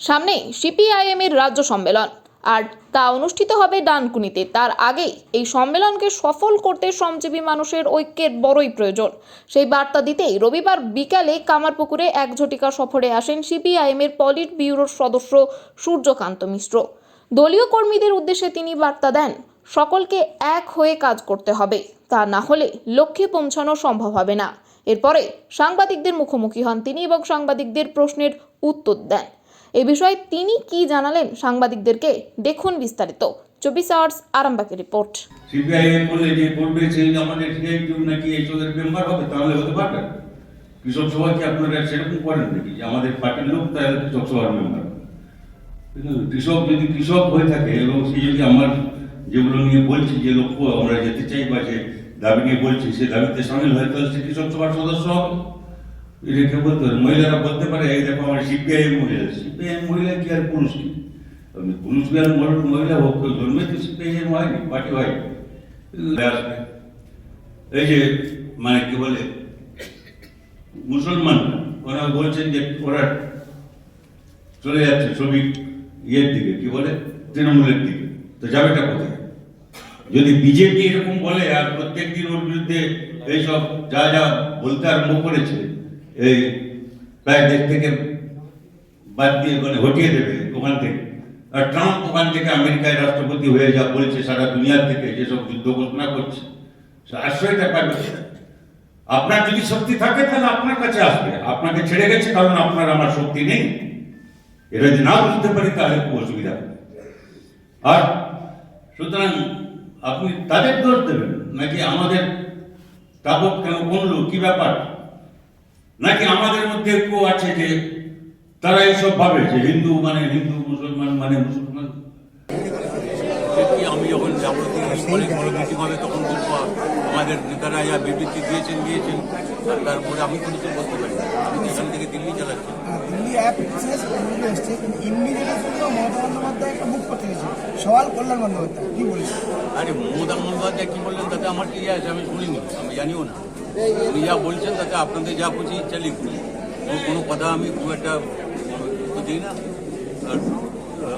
সামনে সিপিআইএম এর রাজ্য সম্মেলন। আর তা অনুষ্ঠিত হবে ডানকুনিতে। তার আগেই এই সম্মেলনকে সফল করতে শ্রমজীবী মানুষের ঐক্যের বড়ই প্রয়োজন। সেই বার্তা দিতেই রবিবার বিকালে কামারপুকুরে এক ঝটিকা সফরে আসেন সিপিআইএম এর পলিট ব্যুরোর সদস্য সূর্যকান্ত মিশ্র। দলীয় কর্মীদের উদ্দেশ্যে তিনি বার্তা দেন, সকলকে এক হয়ে কাজ করতে হবে। তা না হলে লক্ষ্যে পৌঁছানো সম্ভব হবে না। এরপরে সাংবাদিকদের মুখোমুখি হন তিনি এবং সাংবাদিকদের প্রশ্নের উত্তর দেন। এ বিষয়ে তিনি কি জানালেন সাংবাদিকদেরকে দেখুন বিস্তারিত। চব্বিশ আওয়ার্স আরামবাগের রিপোর্ট। সিপিআইএম বলে যে সেই আমাদের সিআইটিউ নাকি মেম্বার হবে, তাহলে হতে পারবে? কৃষক সভা কি আপনারা সেরকম করেন নাকি? যে আমাদের পার্টির লোক, তাহলে কৃষক সভার মেম্বার কৃষক, যদি কৃষক হয়ে থাকে এবং সে যদি আমার যেগুলো নিয়ে বলছি, যে লক্ষ্য আমরা যেতে চাই বা যে দাবি নিয়ে বলছি, সে দাবিতে সামিল হয়, তাহলে সে কৃষক সভার সদস্য হবে। এটা কেউ বলতে পারে, মহিলারা বলতে পারে, এই দেখো আমার সিপিআইএম মহিলা সিপিআইএম মহিলা কি আর পুরুষ কি? পুরুষ কি আর মহিলা- হোক জন্মে তো সিপিআইএম হয়নি পার্টি হয়নি এই যে মানে কি বলে, মুসলমান, ওরা বলছেন যে ওরা চলে যাচ্ছে ছবি ইয়ের দিকে, কি বলে, তৃণমূলের দিকে। তো যাবেটা কোথায়? যদি বিজেপি এরকম বলে, আর প্রত্যেক দিন ওর বিরুদ্ধে এইসব যা যা বলতে আরম্ভ করেছে এই প্রায় দেশ থেকে বাদ দিয়ে মানে হটিয়ে দেবে ওখান থেকে। আর ট্রাম্প ওখান থেকে আমেরিকায় রাষ্ট্রপতি হয়ে যা বলছে সারা দুনিয়ার থেকে যেসব যুদ্ধ ঘোষণা করছে, সে আশ্রয়টা পাবে কোথায়? আপনার যদি শক্তি থাকে, তাহলে আপনার কাছে আসবে। আপনাকে ছেড়ে গেছে কারণ আপনার আমার শক্তি নেই। এটা যদি না বুঝতে পারি, তাহলে খুব অসুবিধা হবে। আর সুতরাং আপনি তাদের দোষ দেবেন, নাকি আমাদের তাবক কেন কমলো কি ব্যাপার? নাকি আমাদের মধ্যে কেউ আছে যে তারা এইসব ভাবে যে হিন্দু মানে হিন্দু মুসলমান মানে মুসলমান? আমি যখন যাব অনেক বড় মিটিং হবে তখন বলব আমাদের নেতারা যা বিবৃতি দিয়েছেন দিয়েছেন আর তারপরে আমি কোনো তো বলতে পারি আমি এখান থেকে দিল্লি চালাচ্ছি আর দিল্লি অ্যাপ এসেছে এসছে কিন্তু ইমিডিয়েটলি মমতা বন্দ্যোপাধ্যায় একটা মুখ করতে গেছে। সওয়াল কল্যাণ বন্দ্যোপাধ্যায় কি বলিস আরে মমতা বন্দ্যোপাধ্যায় কি বললেন তাতে আমার কি আছে আমি শুনিনি আমি জানিও না। উনি যা বলছেন তাতে আপনাদের যা খুশি ইচ্ছা লিখুন। কোনো কথা আমি খুব একটা দিই না। আর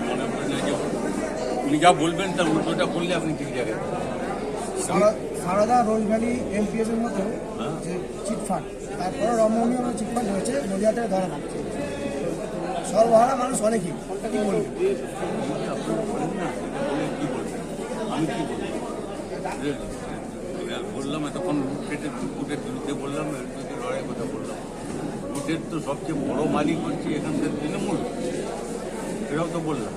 মনে করি না যে উনি যা বলবেন তার উল্টোটা বললে আপনি ঠিক জায়গায় সারা- সারদা রোজ ভ্যালি এমপিএস এর মতো যে চিটফান্ড তারপরে রমণীয় চিটফান্ড হয়েছে নদিয়া থেকে ধরা পড়ছে সর্বহারা মানুষ অনেকই কি বলবি আমি কি বলব? বললাম এতক্ষণ লুটের লুটের বিরুদ্ধে বললাম এর বিরুদ্ধে লড়াই কথা বললাম লুটের তো সবচেয়ে বড় মালিক হচ্ছে এখানকার তৃণমূল। এটাও তো বললাম।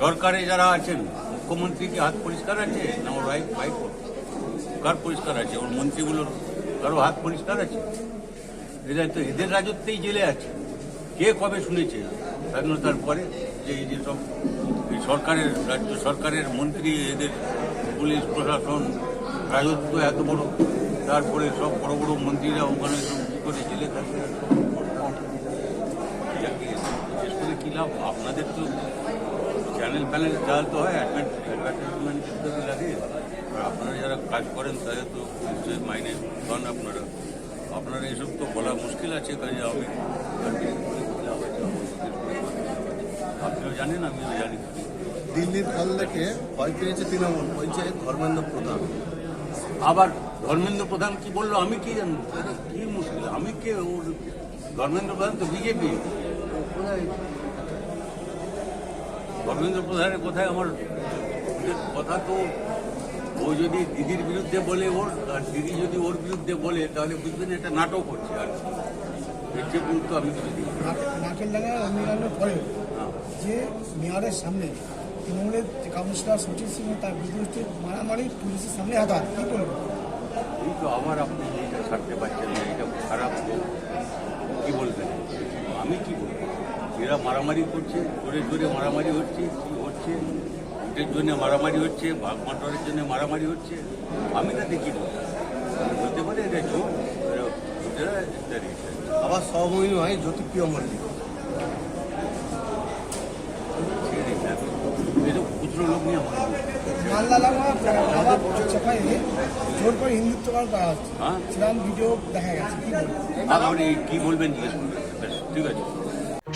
সরকারে যারা আছেন, মুখ্যমন্ত্রী কি হাত পরিষ্কার আছে না ওর ভাই ভাই কার পরিষ্কার আছে? ওর মন্ত্রীগুলোর কারও হাত পরিষ্কার আছে? এরা তো এদের রাজত্বেই জেলে আছে। কে কবে শুনেছে স্বাধীনতার পরে যে এই যেসব সরকারের, রাজ্য সরকারের মন্ত্রী, এদের পুলিশ প্রশাসন, রাজত্ব এত বড়? তারপরে সব বড় বড় মন্ত্রীরা ওখানে করে জেলে থাকে বিশেষ করে কী লাভ? আপনাদের তো চ্যানেল প্যানেল চালাতে হয় অ্যাডভার্টাইজমেন্ট ইত্যাদি লাগে। আর আপনারা যারা কাজ করেন তাদের তো নিশ্চয়ই মাইনে পান আপনারা। আপনারা এসব তো বলা মুশকিল আছে কাজে আমি কি? আপনিও জানেন আমিও জানি। দিল্লির ফল দেখে ভয় পেয়েছে তৃণমূল বলছে ধর্মেন্দ্র প্রধান। আবার ধর্মেন্দ্র প্রধান কি বলল, আমি কি জানব কি মুশকিল, আমি কে ওর? ধর্মেন্দ্র প্রধান তো বিজেপি। ধর্মেন্দ্র প্রধানের কোথায় আমার কথা তো, ও যদি দিদির বিরুদ্ধে বলে ওর, আর দিদি যদি ওর বিরুদ্ধে বলে, তাহলে বুঝবেন এটা নাটক হচ্ছে আর। এর চেয়ে গুরুত্ব আমি কিছু দিই পরে। যে মেয়রের সামনে তৃণমূলের যে কাউন্সিলর সচিব সিং তার বিরুদ্ধে মারামারি পুলিশের সামনে আঘাত কি করবে এই তো আবার আপনি এটা ছাড়তে পারছেন না এটা খারাপ। কি বলবেন? আমি কি বলব? এরা মারামারি করছে, জোরে জোরে মারামারি হচ্ছে, কি হচ্ছে? ভোটের জন্য মারামারি হচ্ছে ভাগ মাটরের জন্য মারামারি হচ্ছে। আমি বলব? আমি বলতে পারি এটা চোখ এরা। আবার সহমহিনী হয়, জ্যোতিপ্রিয় মল্লিক ছেড়ে দিন না। এসব খুচরো লোক নিয়ে আমার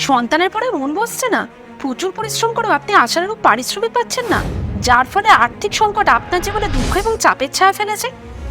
সন্তানের পরে মন বসছে না। প্রচুর পরিশ্রম করেও আপনি আশানুরূপ পারিশ্রমিক পাচ্ছেন না। যার ফলে আর্থিক সংকট আপনার জীবনে দুঃখ এবং চাপের ছায়া ফেলেছে।